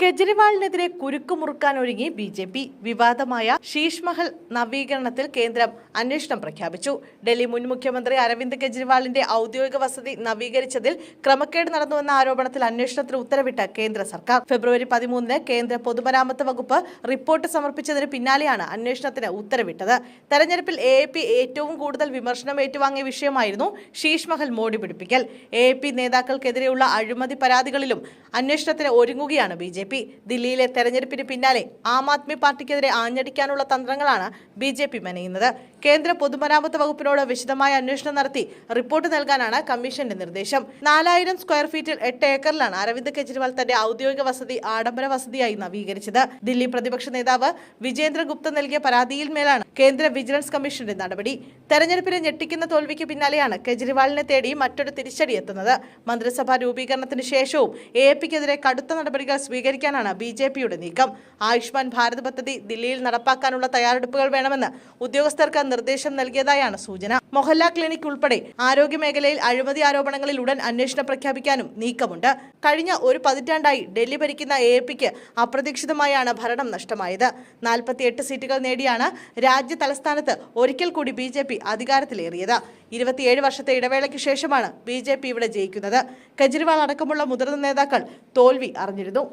കെജ്രിവാളിനെതിരെ കുരുക്കുമുറുക്കാൻ ഒരുങ്ങി B J P. വിവാദമായ ശീഷ്മഹൽ നവീകരണത്തിൽ കേന്ദ്രം അന്വേഷണം പ്രഖ്യാപിച്ചു. ഡൽഹി മുൻ മുഖ്യമന്ത്രി അരവിന്ദ് കെജ്രിവാളിന്റെ ഔദ്യോഗിക വസതി നവീകരിച്ചതിൽ ക്രമക്കേട് നടന്നുവെന്ന ആരോപണത്തിൽ അന്വേഷണത്തിന് ഉത്തരവിട്ട കേന്ദ്ര സർക്കാർ. ഫെബ്രുവരി പതിമൂന്നിന് കേന്ദ്ര പൊതുമരാമത്ത് വകുപ്പ് റിപ്പോർട്ട് സമർപ്പിച്ചതിന് പിന്നാലെയാണ് അന്വേഷണത്തിന് ഉത്തരവിട്ടത്. തെരഞ്ഞെടുപ്പിൽ എ ഏറ്റവും കൂടുതൽ വിമർശനം ഏറ്റുവാങ്ങിയ വിഷയമായിരുന്നു ശീഷ്മഹൽ മോടി പിടിപ്പിക്കൽ. എ നേതാക്കൾക്കെതിരെയുള്ള അഴിമതി പരാതികളിലും അന്വേഷണത്തിന് ഒരുങ്ങുകയാണ് ബി പി ദില്ലിയിലെ തെരഞ്ഞെടുപ്പിന് പിന്നാലെ ആം ആദ്മി പാർട്ടിക്കെതിരെ ആഞ്ഞടിക്കാനുള്ള തന്ത്രങ്ങളാണ് ബി ജെ പി മെനയുന്നത്. കേന്ദ്ര പൊതുമരാമത്ത് വകുപ്പിനോട് വിശദമായ അന്വേഷണം നടത്തി റിപ്പോർട്ട് നൽകാനാണ് കമ്മീഷന്റെ നിർദ്ദേശം. നാലായിരം സ്ക്വയർ ഫീറ്റിൽ എട്ട് ഏക്കറിലാണ് അരവിന്ദ് കെജ്രിവാൾ തന്റെ ഔദ്യോഗിക വസതി ആഡംബര വസതിയായി നവീകരിച്ചത്. ദില്ലി പ്രതിപക്ഷ നേതാവ് വിജേന്ദ്ര ഗുപ്ത നൽകിയ പരാതിയിൽ മേലാണ് കേന്ദ്ര വിജിലൻസ് കമ്മീഷന്റെ നടപടി. തെരഞ്ഞെടുപ്പിനെ ഞെട്ടിക്കുന്ന തോൽവിക്ക് പിന്നാലെയാണ് കെജ്രിവാളിനെ തേടി മറ്റൊരു തിരിച്ചടി എത്തുന്നത് മന്ത്രിസഭാ രൂപീകരണത്തിന് ശേഷവും എ പിക്കെതിരെ കടുത്ത നടപടികൾ സ്വീകരിക്കാനാണ് ബി ജെ പിയുടെ നീക്കം. ആയുഷ്മാൻ ഭാരത് പദ്ധതി ദില്ലിയിൽ നടപ്പാക്കാനുള്ള തയ്യാറെടുപ്പുകൾ വേണമെന്ന് ഉദ്യോഗസ്ഥർക്ക് നിർദ്ദേശം നൽകിയതായാണ് സൂചന. മൊഹല്ല ക്ലിനിക് ഉൾപ്പെടെ ആരോഗ്യ മേഖലയിൽ അഴിമതി ആരോപണങ്ങളിൽ ഉടൻ അന്വേഷണം പ്രഖ്യാപിക്കാനും നീക്കമുണ്ട്. കഴിഞ്ഞ ഒരു പതിറ്റാണ്ടായി ഡൽഹി ഭരിക്കുന്ന എ പിക്ക് അപ്രതീക്ഷിതമായാണ് ഭരണം നഷ്ടമായത്. നാൽപ്പത്തിയെട്ട് സീറ്റുകൾ നേടിയാണ് രാജ്യ തലസ്ഥാനത്ത് ഒരിക്കൽ കൂടി ബി ജെ പി അധികാരത്തിലേറിയത്. ഇരുപത്തിയേഴ് വർഷത്തെ ഇടവേളയ്ക്ക് ശേഷമാണ് ബി ജെ പി ഇവിടെ ജയിക്കുന്നത്. കെജ്രിവാൾ അടക്കമുള്ള മുതിർന്ന നേതാക്കൾ തോൽവി അറിഞ്ഞിരുന്നു.